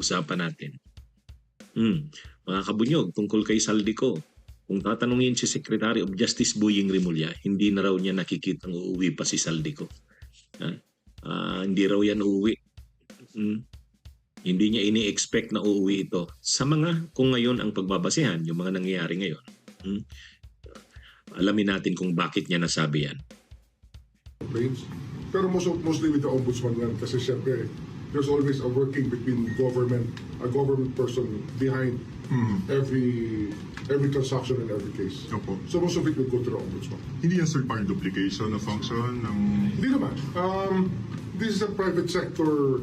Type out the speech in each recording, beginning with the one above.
pag-usapan natin. Hmm. Mga kabunyog, tungkol kay Saldico, kung tatanungin si Secretary of Justice Boying Rimulya, hindi na raw niya nakikitang uuwi pa si Saldico. Ha? Ah, hindi raw yan uuwi. Hmm. Hindi niya ini-expect na uuwi ito. Sa mga, kung ngayon ang pagbabasehan, yung mga nangyayari ngayon, hmm, alamin natin kung bakit niya nasabi yan. Pero most mostly with the ombudsman yan kasi siyempre there's always a working between government, a government person behind every every transaction and every case. Opo. So most of it will go to the ombudsman. Hindi yan sir parang duplication of function ng... Hindi naman. Um, this is a private sector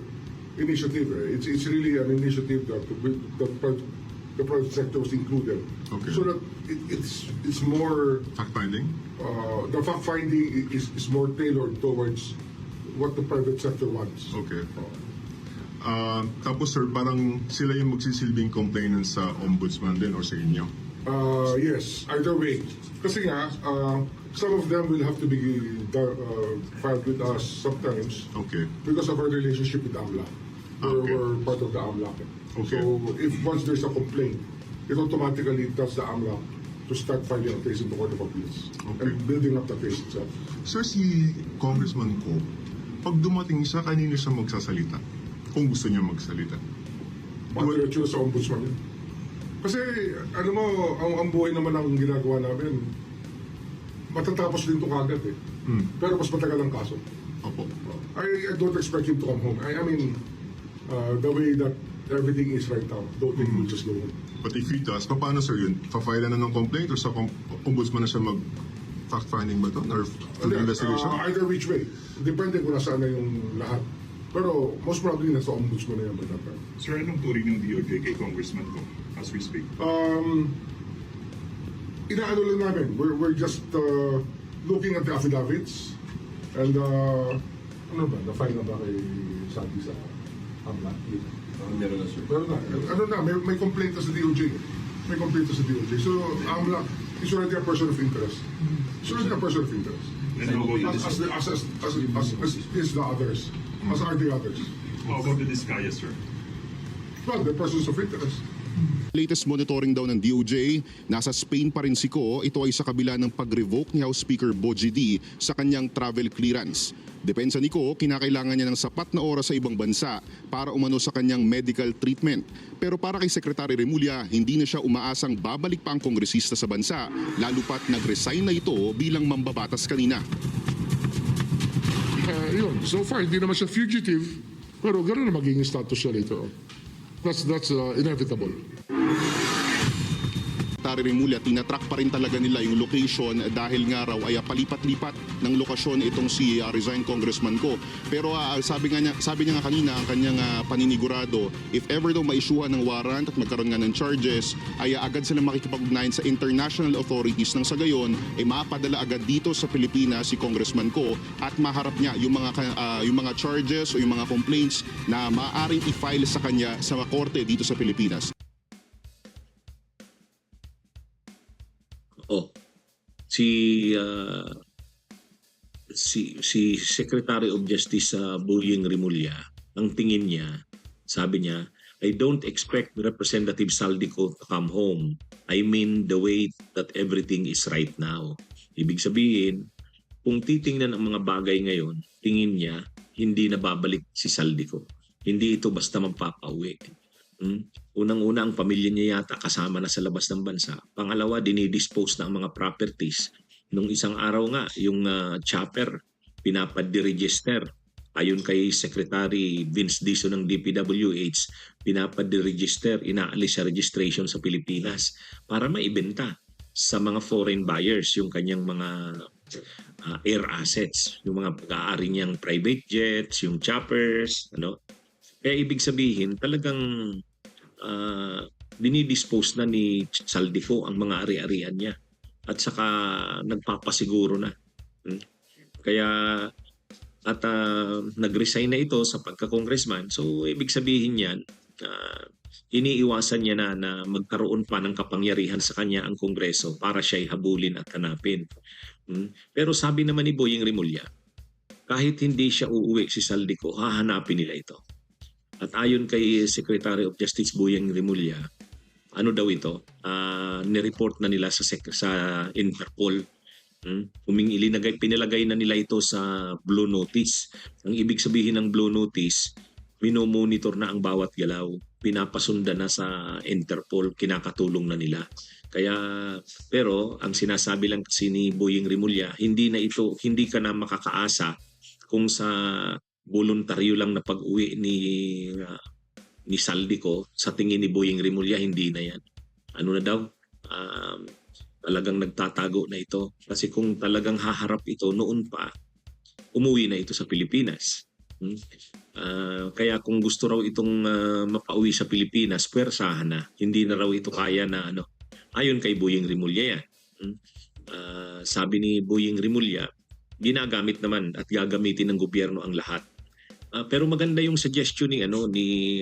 initiative. Eh. It's it's really an initiative that that pri- the private sector was included. Okay. So that it, it's it's more Fact-finding? uh, the fact finding is is more tailored towards what the private sector wants. Okay. Ah, tapos sir, parang sila yung magsisilbing complainant sa ombudsman din or sa inyo? Uh, yes, either way. Kasi nga, uh, some of them will have to be uh, filed with us sometimes Okay. because of our relationship with AMLA. We're, Okay. we're part of the AMLA. Okay. So if once there's a complaint, it automatically tells the AMLA to start filing a case in the Court of Appeals Okay. and building up the case itself. Sir, si Congressman ko, pag dumating siya, kanino siya magsasalita? Kung gusto niya magsalita. Madiretso sa ombudsman yun. Kasi, ano mo, ang, ang buhay naman ang ginagawa namin, matatapos din ito kagad eh. Hmm. Pero mas matagal ang kaso. Opo. I, I don't expect him to come home. I, I mean, uh, the way that everything is right now, don't think we'll just go home. But if he does, paano sir yun? Fa-file na ng complaint or sa com- ombudsman na siya mag fact-finding ba to? Or Hindi, investigation? uh, either which way. Depende kung nasaan na yung lahat. Pero most probably nasa ombudsman na yan by that time. Sir, anong turing ng DOJ kay Congressman ko as we speak? Um, inaano lang namin. We're, we're just uh, looking at the affidavits and uh, ano ba, na-file na ba kay Sandy sa AMLA? Meron na sir. Pero na, ano na, may, may complaint na sa DOJ. May complaint na sa DOJ. So, AMLA is already a person of interest. It's already a person of interest. And about, As, as, the, as, as, as, as, as is the others. As are the others. how about the Discaya, sir? Well, they're persons of interest. Latest monitoring daw ng DOJ, nasa Spain pa rin si Ko. Ito ay sa kabila ng pag-revoke ni House Speaker Boji D sa kanyang travel clearance. Depensa ni Ko, kinakailangan niya ng sapat na oras sa ibang bansa para umano sa kanyang medical treatment. Pero para kay Secretary Remulla, hindi na siya umaasang babalik pa ang kongresista sa bansa, lalo pat nag-resign na ito bilang mambabatas kanina. Uh, yun, so far, hindi naman siya fugitive, pero gano'n na magiging status siya later on. That's, that's uh, inevitable. Secretary Remulla, tinatrack pa rin talaga nila yung location dahil nga raw ay palipat-lipat ng lokasyon itong si ah, resigned congressman ko. Pero ah, sabi nga niya, sabi niya nga kanina ang kanyang ah, paninigurado, if ever daw maisyuhan ng warrant at magkaroon nga ng charges, ay ah, agad sila makikipag-ugnayan sa international authorities nang sa gayon ay mapadala agad dito sa Pilipinas si congressman ko at maharap niya yung mga ah, yung mga charges o yung mga complaints na maaaring i-file sa kanya sa korte dito sa Pilipinas. Si ah, si si Secretary of Justice sa Bullying Rimulya, ang tingin niya, sabi niya, I don't expect Representative Saldico to come home. I mean the way that everything is right now. Ibig sabihin, kung titingnan ang mga bagay ngayon, tingin niya, hindi na babalik si Saldico. Hindi ito basta magpapauwi. Hmm? Unang-una, ang pamilya niya yata kasama na sa labas ng bansa. Pangalawa, dinidispose na ang mga properties. Nung isang araw nga, yung ah, chopper, pinapadiregister. Ayon kay Secretary Vince Dizon ng DPWH, pinapadiregister, inaalis sa registration sa Pilipinas para maibenta sa mga foreign buyers yung kanyang mga ah, air assets, yung mga pag-aari niyang private jets, yung choppers, ano. Kaya ibig sabihin, talagang uh, dinidispose na ni Saldico ang mga ari-arian niya at saka nagpapasiguro na. Hmm? Kaya at ah, nag-resign na ito sa pagka-congressman. So ibig sabihin niyan, ah, iniiwasan niya na na magkaroon pa ng kapangyarihan sa kanya ang kongreso para siya'y habulin at hanapin. Hmm? Pero sabi naman ni Boying Rimulya, kahit hindi siya uuwi si Saldico, hahanapin nila ito. At ayon kay Secretary of Justice Buyeng Rimulya, ano daw ito? Ah, ni-report na nila sa sa Interpol. Hmm? Humingi ilinagay pinilagay na nila ito sa blue notice. Ang ibig sabihin ng blue notice, minomonitor na ang bawat galaw, pinapasundan na sa Interpol, kinakatulong na nila. Kaya pero ang sinasabi lang kasi ni Boying Rimulya, hindi na ito hindi ka na makakaasa kung sa voluntaryo lang na pag-uwi ni ah, ni Saldico sa tingin ni Boying Rimulya hindi na yan. Ano na daw? Um, talagang nagtatago na ito kasi kung talagang haharap ito noon pa umuwi na ito sa Pilipinas. Hmm? Ah, kaya kung gusto raw itong ah, mapauwi sa Pilipinas, pwersahan na. Hindi na raw ito kaya na ano. Ayon kay Boying Rimulya yan. Hmm? Ah, sabi ni Boying Rimulya, ginagamit naman at gagamitin ng gobyerno ang lahat. Ah, pero maganda yung suggestion ni ano ni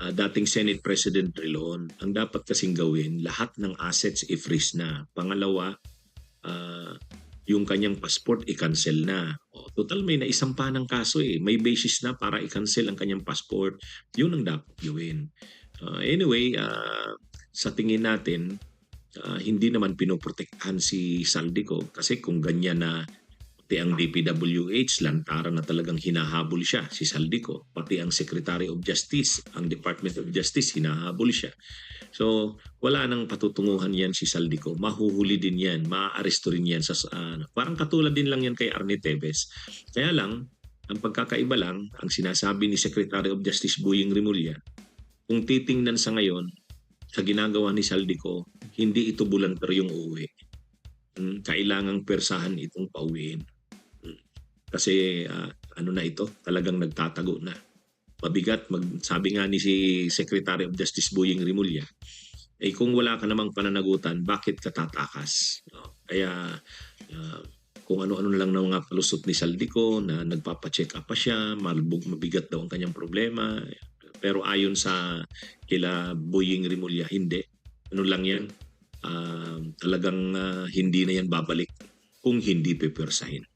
ah, dating Senate President Trilon. Ang dapat kasing gawin, lahat ng assets i-freeze na. Pangalawa, ah, yung kanyang passport i-cancel na. O, total may naisampa ng kaso eh. May basis na para i-cancel ang kanyang passport. Yun ang dapat gawin. Ah, anyway, ah, sa tingin natin, ah, hindi naman pinoprotektahan si Saldico kasi kung ganyan na pati ang DPWH, lantaran na talagang hinahabol siya, si Saldico. Pati ang Secretary of Justice, ang Department of Justice, hinahabol siya. So, wala nang patutunguhan yan si Saldico. Mahuhuli din yan, maaaresto rin yan. Sa, ano. Parang katulad din lang yan kay Arne Teves. Kaya lang, ang pagkakaiba lang, ang sinasabi ni Secretary of Justice Buying Rimulya, kung titingnan sa ngayon, sa ginagawa ni Saldico, hindi ito voluntaryong uuwi. Hmm, kailangang persahan itong pauwiin. Kasi ah, ano na ito, talagang nagtatago na. Mabigat, mag, sabi nga ni si Secretary of Justice Boying Rimulya, eh kung wala ka namang pananagutan, bakit ka tatakas? No? Kaya ah, kung ano-ano lang ng mga palusot ni Saldico na nagpapacheck up pa siya, malbog, mabigat daw ang kanyang problema. Pero ayon sa kila Boying Rimulya, hindi. Ano lang yan? Ah, talagang ah, hindi na yan babalik kung hindi pipwersahin.